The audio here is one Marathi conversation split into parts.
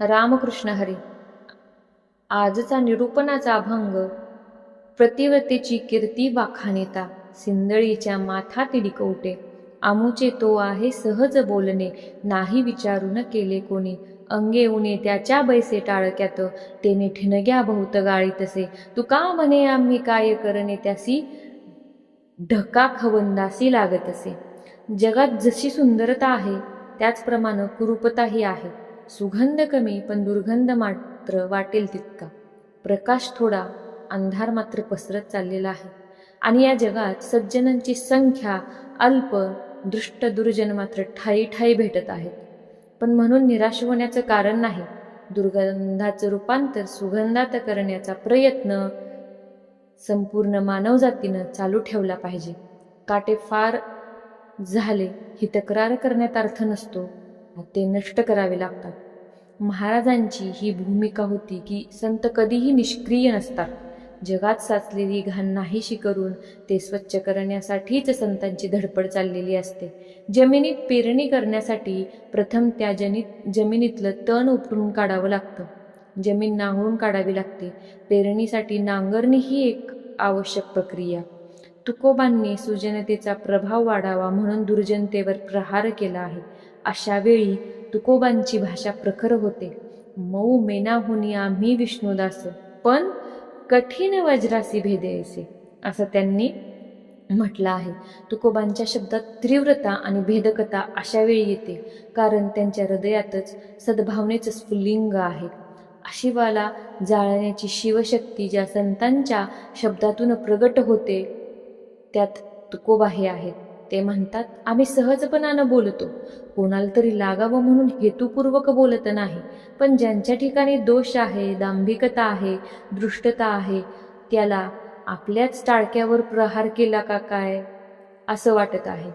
रामकृष्ण हरी. आजचा निरूपणाचा अभंग प्रतिव्रतेची कीर्ती वाखानेता सिंदळीच्या माथा तिडिकवटे आमुचे तो आहे सहज बोलणे नाही विचारून केले कोणी. अंगे उणे त्याच्या बैसे टाळक्यात तेने ठिणग्या बहुत गाळी तसे. तू का म्हणे आम्ही काय करणे त्यासी? ढका खवंदासी लागत असे. जगात जशी सुंदरता आहे त्याचप्रमाणे कुरूपताही आहे. सुगंध कमी पण दुर्गंध मात्र वाटेल तितका. प्रकाश थोडा अंधार मात्र पसरत चाललेला आहे. आणि या जगात सज्जनांची संख्या अल्प दृष्ट दुर्जन मात्र ठाई ठाई भेटत आहेत. पण म्हणून निराश होण्याचं कारण नाही. दुर्गंधाचं रूपांतर सुगंधात करण्याचा प्रयत्न संपूर्ण मानवजातीनं चालू ठेवला पाहिजे. काटे फार झाले ही तक्रार करण्यात अर्थ नसतो ते नष्ट करावे लागतात. महाराजांची ही भूमिका होती की संत कधीही निष्क्रिय नसतात. जगात साचलेली घाण नाहीशी करून ते स्वच्छ करण्यासाठीच संतांची धडपड चाललेली असते. जमिनीत पेरणी करण्यासाठी प्रथम त्या जनित जमिनीतलं तण उपटून काढावं लागतं. जमीन नांगरून काढावी लागते. पेरणीसाठी नांगरणी ही एक आवश्यक प्रक्रिया. तुकोबांनी सुजनतेचा प्रभाव वाढावा म्हणून दुर्जनतेवर प्रहार केला आहे. अशा वेळी तुकोबांची भाषा प्रखर होते. मऊ मेनाहुनी आम्ही विष्णुदास पण कठीण वज्रासी भेदेसे असं त्यांनी म्हटलं आहे. तुकोबांच्या शब्दात तीव्रता आणि भेदकता अशा वेळी येते कारण त्यांच्या हृदयातच सद्भावनेचं स्फुलिंग आहे. आशिवाला जाळण्याची शिवशक्ती ज्या संतांच्या शब्दातून प्रगट होते त्यात तुकोबा हे आहेत. ते म्हणतात आम्ही सहजपणानं बोलतो. कोणाला तरी लागावं म्हणून हेतुपूर्वक बोलत नाही. पण ज्यांच्या ठिकाणी दोष आहे दांभिकता आहे दृष्टता आहे त्याला आपल्याच टाळक्यावर प्रहार केला का काय? असं वाटत आहे.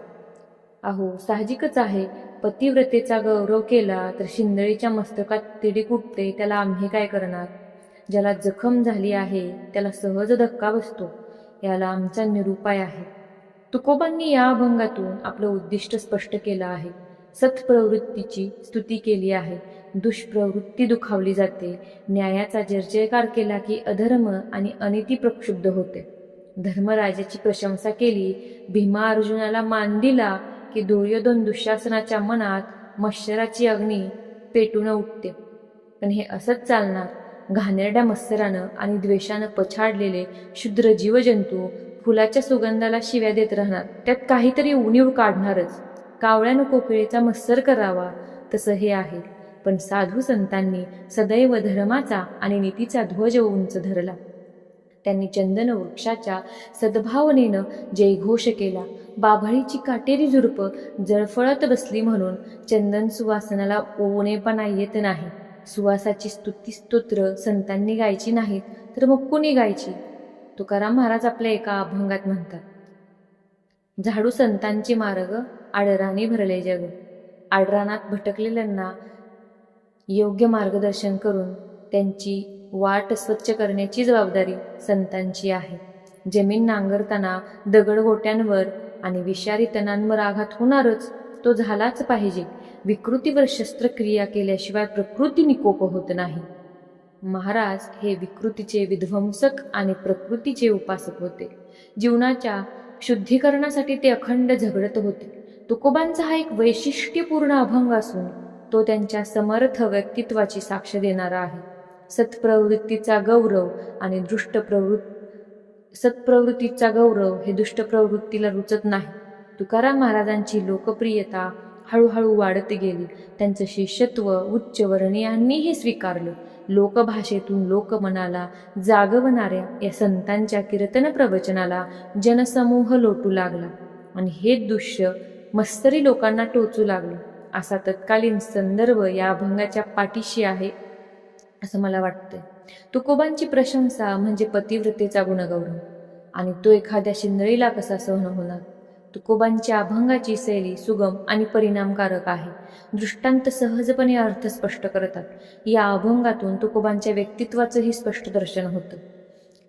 अहो साहजिकच आहे. पतिव्रतेचा गौरव केला तर शिंदळीच्या मस्तकात तिडीक उठते त्याला आम्ही काय करणार? ज्याला जखम झाली आहे त्याला सहज धक्का बसतो. याला आमचा निरुपाय आहे. तुकोबांनी या अभंगातून आपलं उद्दिष्ट स्पष्ट केलं आहे. सत्प्रवृत्तीची स्तुती केली आहे. दुष्प्रवृत्ती दुखावली जाते. न्यायाचा जर्जयकार केला की अधर्म आणि अनिती प्रक्षुब्ध होते. धर्मराजाची प्रशंसा केली. भीमा अर्जुनाला मान दिला की दुर्योधन दुःशासनाच्या मनात मत्सराची अग्नी पेटून उठते. पण हे असंच चालणार. घाणेरड्या मत्सरानं आणि द्वेषानं पछाडलेले क्षुद्र जीवजंतू फुलाच्या सुगंधाला शिव्या देत राहणार. त्यात काहीतरी उणीव काढणारच. कावळ्यानं कोकिळेचा मत्सर करावा तसं हे आहे. पण साधू संतांनी सदैव धर्माचा आणि नीतीचा ध्वज उंच धरला. त्यांनी चंदन वृक्षाच्या सद्भावनेनं जयघोष केला. बाभळीची काटेरी झुरप जळफळत बसली म्हणून चंदन सुवासनाला ओवणेपणा येत नाही. सुवासाची स्तुती स्तोत्र संतांनी गायची नाहीत तर मग कुणी गायची? तुकाराम महाराज आपल्या एका अभंगात म्हणतात झाडू संतांची मार्ग आडराने भरले जग. आडरानात भटकलेल्यांना योग्य मार्गदर्शन करून त्यांची वाट स्वच्छ करण्याची जबाबदारी संतांची आहे. जमीन नांगरताना दगडगोट्यांवर आणि विषारी तणांवर आघात होणारच तो झालाच पाहिजे. विकृतीवर शस्त्रक्रिया केल्याशिवाय प्रकृती निकोप होत नाही. महाराज हे विकृतीचे विध्वंसक आणि प्रकृतीचे उपासक होते. जीवनाच्या शुद्धीकरणासाठी ते अखंड झगडत होते. तुकोबांचा हा एक वैशिष्ट्यपूर्ण अभंग असून तो त्यांच्या समर्थ व्यक्तित्वाची साक्ष देणारा आहे. सत्प्रवृत्तीचा गौरव आणि दृष्ट प्रवृत्त सत्प्रवृत्तीचा गौरव हे दुष्ट प्रवृत्तीला रुचत नाही. तुकाराम महाराजांची लोकप्रियता हळूहळू वाढत गेली. त्यांचं शिष्यत्व उच्च वर्णीयांनीही स्वीकारलं. लोकभाषेतून लोकमनाला जागवणाऱ्या या संतांच्या कीर्तन प्रवचनाला जनसमूह लोटू लागला. आणि हे दृश्य मस्तरी लोकांना टोचू लागले. असा तत्कालीन संदर्भ या अभंगाच्या पाठीशी आहे असं मला वाटतंय. तुकोबांची प्रशंसा म्हणजे पतिव्रतेचा गुणगौरव. आणि तो एखाद्या शिंदळीला कसा सहन होणार? तुकोबांच्या अभंगाची शैली सुगम आणि परिणामकारक आहे. दृष्टांत सहजपणे अर्थ स्पष्ट करतात. या अभंगातून तुकोबांच्या व्यक्तित्वाचंही स्पष्ट दर्शन होतं.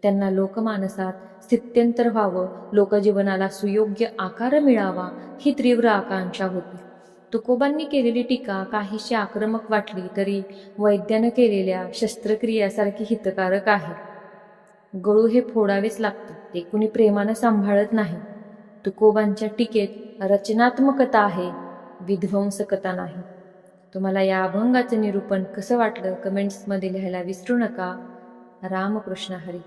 त्यांना लोकमानसात स्थित्यंतर व्हावं लोकजीवनाला सुयोग्य आकार मिळावा ही तीव्र आकांक्षा होती. तुकोबांनी केलेली टीका काहीशी आक्रमक वाटली तरी वैद्यानं केलेल्या शस्त्रक्रियासारखी हितकारक आहे. गळू हे फोडावेच लागतं ते कुणी प्रेमानं सांभाळत नाही. तुकोबांच्या टीकेत रचनात्मकता आहे विध्वंसकता नाही. तुम्हाला या अभंगाचं निरूपण कसं वाटलं? कमेंट्समध्ये लिहायला विसरू नका. रामकृष्ण हरी.